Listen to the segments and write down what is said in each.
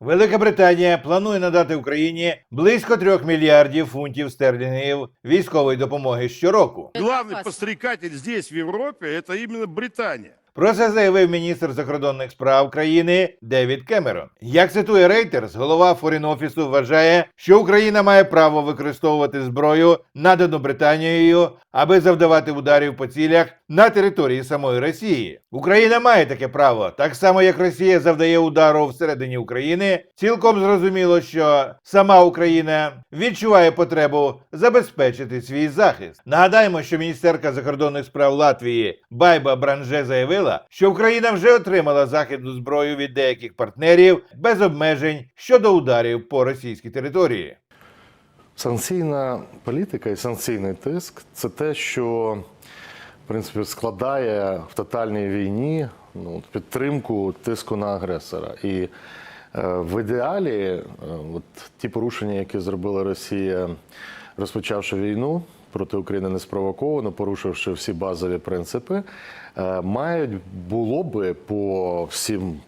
Велика Британія планує надати Україні близько 3 мільярдів фунтів стерлінгів військової допомоги щороку. Главний пострікатель здесь, в Європі це іменно Британия. Про це заявив міністр закордонних справ країни Девід Кемерон. Як цитує Reuters, голова Форін-офісу вважає, що Україна має право використовувати зброю, надану Британією, аби завдавати ударів по цілях на території самої Росії. Україна має таке право, так само як Росія завдає удару всередині України. Цілком зрозуміло, що сама Україна відчуває потребу забезпечити свій захист. Нагадаємо, що міністерка закордонних справ Латвії Байба Бранже заявила, що Україна вже отримала західну зброю від деяких партнерів без обмежень щодо ударів по російській території. Санкційна політика і санкційний тиск це те, що в принципі складає в тотальній війні ну, підтримку тиску на агресора. І е, в ідеалі, е, от ті порушення, які зробила Росія, розпочавши війну проти України неспровоковано, порушивши всі базові принципи, е, мають було би по всім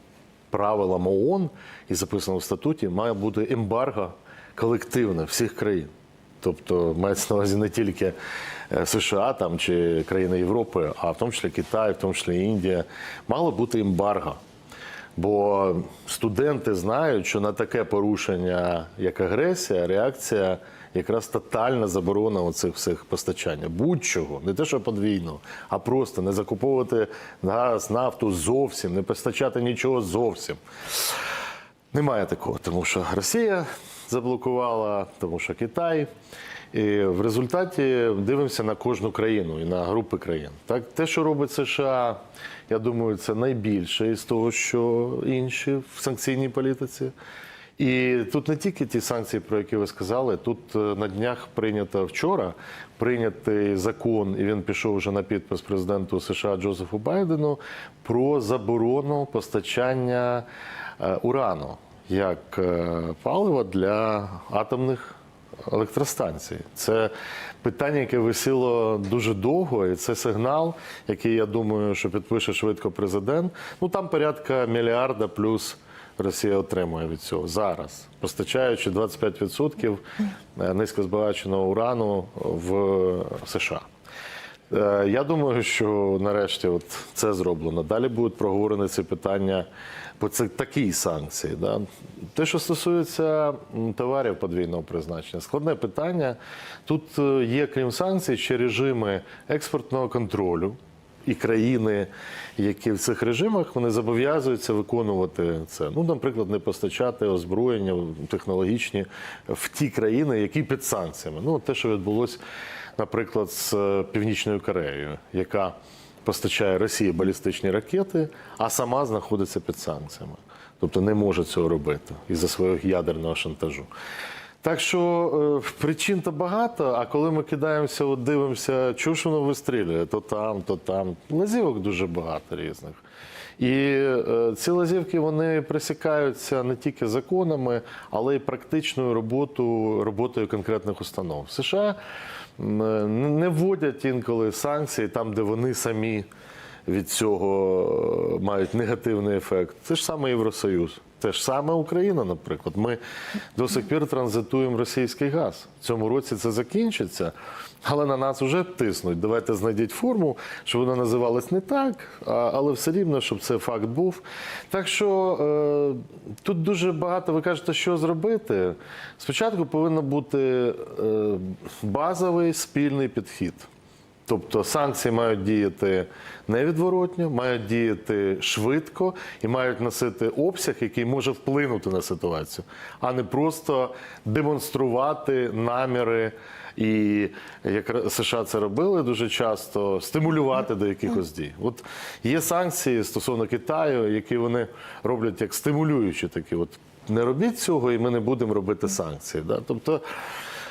правилам ООН і записано в статуті, має бути ембарго колективне всіх країн. Тобто мається на увазі не тільки е, США там, чи країни Європи, а в тому числі Китай, в тому числі Індія. Мало бути ембарго. Бо студенти знають, що на таке порушення, як агресія, реакція якраз тотальна заборона оцих всіх постачання. Будь-чого, не те, що подвійно, а просто не закуповувати газ, нафту зовсім, не постачати нічого зовсім. Немає такого, тому що Росія заблокувала, тому що Китай. І в результаті дивимося на кожну країну і на групи країн. Так, те, що робить США, я думаю, це найбільше із того, що інші в санкційній політиці. І тут не тільки ті санкції, про які ви сказали. Тут е, на днях прийнято вчора прийнятий закон, і він пішов вже на підпис президенту США Джозефу Байдену про заборону постачання е, урану як е, палива для атомних електростанцій. Це питання, яке висіло дуже довго, і це сигнал, який я думаю, що підпише швидко президент. Ну там порядка мільярда плюс. Росія отримує від цього зараз, постачаючи 25% низькозбагаченого урану в США. Е, Я думаю, що нарешті от це зроблено. Далі будуть проговорені ці питання по це такі санкції. Да? Те, що стосується товарів подвійного призначення, складне питання. Тут е, є, крім санкцій, ще режими експортного контролю. І країни, які в цих режимах вони зобов'язуються виконувати це. Ну, наприклад, не постачати озброєння технологічні в ті країни, які під санкціями. Ну, те, що відбулося, наприклад, з е, Північною Кореєю, яка постачає Росії балістичні ракети, а сама знаходиться під санкціями. Тобто не може цього робити із-за свого ядерного шантажу. Так що е, причин то багато, а коли ми кидаємося, от дивимося, чого ж воно вистрілює, то там, то там. Лазівок дуже багато різних. І е, ці лазівки вони присікаються не тільки законами, але й практичною роботою, роботою конкретних установ. США е, не вводять інколи санкції там, де вони самі від цього е, мають негативний ефект. Це ж саме Євросоюз. Те ж саме Україна, наприклад. Ми до сих пір транзитуємо російський газ. В цьому році це закінчиться, але на нас вже тиснуть. Давайте знайдіть форму, щоб вона називалась не так, але все рівно, щоб це факт був. Так що е, тут дуже багато, ви кажете, що зробити. Спочатку повинен бути е, базовий спільний підхід. Тобто санкції мають діяти невідворотньо, мають діяти швидко і мають носити обсяг, який може вплинути на ситуацію, а не просто демонструвати наміри. І як США це робили дуже часто, стимулювати до якихось дій. От є санкції стосовно Китаю, які вони роблять як стимулюючі такі. От не робіть цього, і ми не будемо робити санкції. Да? Тобто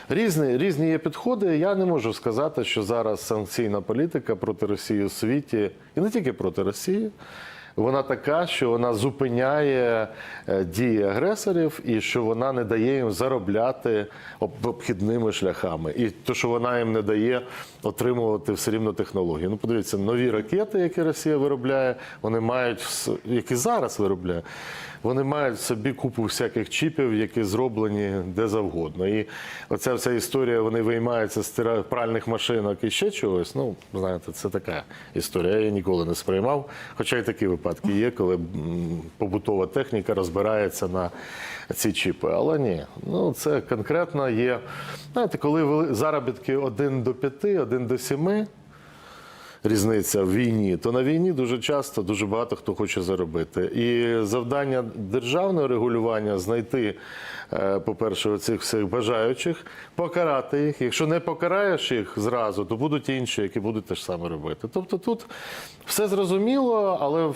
Різні, різні є підходи. Я не можу сказати, що зараз санкційна політика проти Росії у світі, і не тільки проти Росії, вона така, що вона зупиняє е, дії агресорів і що вона не дає їм заробляти обхідними шляхами. І то, що вона їм не дає отримувати все рівно технології. Ну, подивіться, нові ракети, які Росія виробляє, вони мають які зараз виробляє. Вони мають в собі купу всяких чіпів, які зроблені де завгодно. І оця вся історія, вони виймаються з пральних машинок і ще чогось. Ну, знаєте, це така історія. Я її ніколи не сприймав. Хоча й такі випадки є, коли побутова техніка розбирається на ці чіпи. Але ні, ну це конкретно є. Знаєте, коли заробітки 1 до 5, 1 до 7, різниця в війні, то на війні дуже часто дуже багато хто хоче заробити. І завдання державного регулювання знайти, е, по-перше, цих всіх бажаючих, покарати їх. Якщо не покараєш їх зразу, то будуть інші, які будуть те ж саме робити. Тобто тут все зрозуміло, але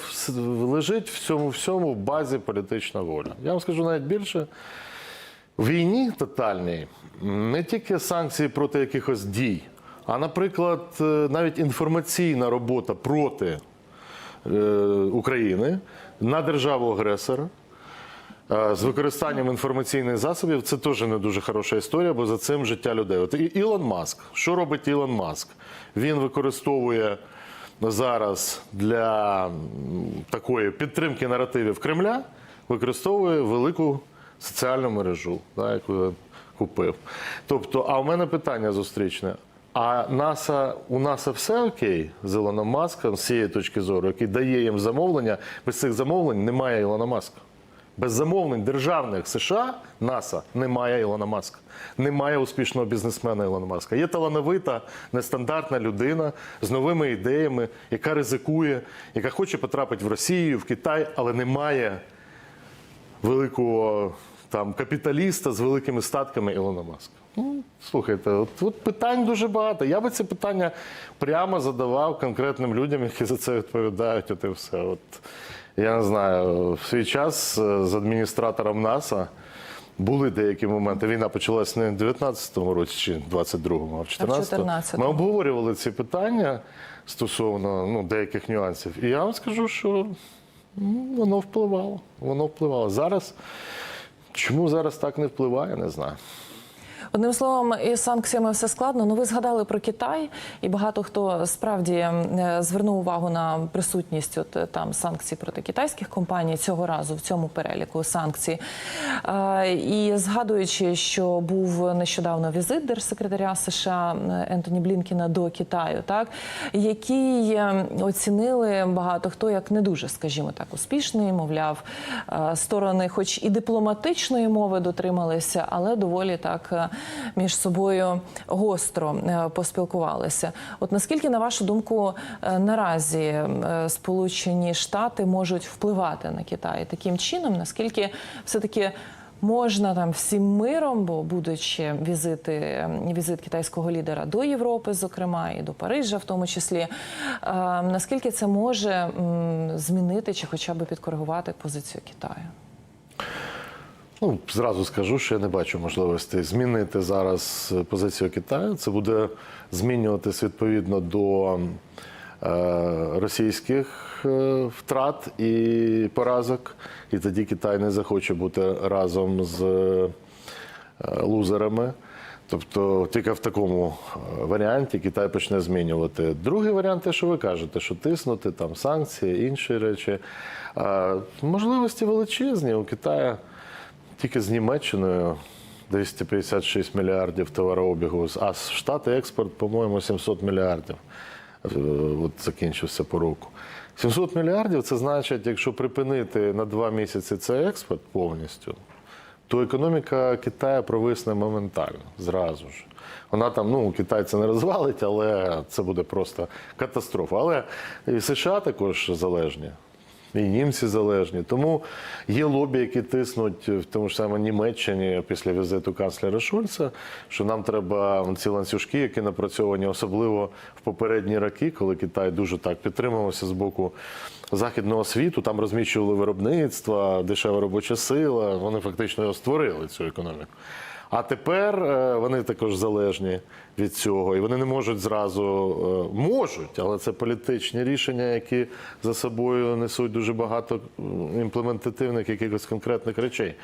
лежить в цьому всьому в базі політична воля. Я вам скажу навіть більше. В війні тотальній не тільки санкції проти якихось дій, а, наприклад, е, навіть інформаційна робота проти е, України на державу агресора. е, З використанням інформаційних засобів це теж не дуже хороша історія, бо за цим життя людей. От і- Ілон Маск. Що робить Ілон Маск? Він використовує зараз для такої підтримки наративів Кремля, використовує велику соціальну мережу, яку купив. Тобто, а у мене питання зустрічне. А НАСА у НАСА все окей з Ілоном Маском з цієї точки зору, який дає їм замовлення. Без цих замовлень немає Ілона Маска. Без замовлень державних США НАСА немає Ілона Маска. Немає успішного бізнесмена Ілона Маска. Є талановита, нестандартна людина з новими ідеями, яка ризикує, яка хоче потрапити в Росію, в Китай, але немає великого там капіталіста з великими статками Ілона Маска. Ну, слухайте, от, от питань дуже багато. Я би це питання прямо задавав конкретним людям, які за це відповідають. От і все. От, я не знаю, в свій час е, з адміністратором НАСА були деякі моменти. Війна почалась не в 19-му році чи 22-му, а в 14-му. 14-му. Ми обговорювали ці питання стосовно ну, деяких нюансів. І я вам скажу, що ну, воно впливало. Воно впливало. Зараз чому зараз так не впливає, не знаю. Одним словом, із санкціями все складно. Ну ви згадали про Китай, і багато хто справді е, звернув увагу на присутність от е, там санкцій проти китайських компаній цього разу в цьому переліку санкцій. І згадуючи, що був нещодавно візит держсекретаря США е, Ентоні Блінкіна до Китаю, так який оцінили багато хто як не дуже, скажімо так, успішний, мовляв, сторони, хоч і дипломатичної мови дотрималися, але доволі так між собою гостро е, поспілкувалися. От наскільки, на вашу думку, е, наразі е, Сполучені Штати можуть впливати на Китай таким чином, наскільки все-таки можна там всім миром, бо будуть ще візити, візит китайського лідера до Європи, зокрема, і до Парижа, в тому числі. Наскільки це може змінити чи хоча б підкоригувати позицію Китаю? Ну, зразу скажу, що я не бачу можливості змінити зараз позицію Китаю. Це буде змінюватись відповідно до е, російських е, втрат і поразок. І тоді Китай не захоче бути разом з е, лузерами. Тобто тільки в такому е, варіанті Китай почне змінювати. Другий варіант, те, що ви кажете, що тиснути, там санкції, інші речі. Е, Можливості величезні у Китаю. Тільки з Німеччиною 256 мільярдів товарообігу, а з Штати експорт, по-моєму, 700 мільярдів. Е, От закінчився по року. 700 мільярдів це значить, якщо припинити на два місяці цей експорт повністю, то економіка Китаю провисне моментально, зразу ж. Вона там, ну, Китай це не розвалить, але це буде просто катастрофа. Але і США також залежні. І німці залежні. Тому є лобі, які тиснуть в тому ж саме Німеччині після візиту канцлера Шульца, що нам треба ці ланцюжки, які напрацьовані, особливо в попередні роки, коли Китай дуже так підтримувався з боку західного світу, там розміщували виробництва, дешева робоча сила. Вони фактично створили цю економіку. А тепер е, вони також залежні від цього, і вони не можуть зразу е, можуть, але це політичні рішення, які за собою несуть дуже багато імплементативних якихось конкретних речей.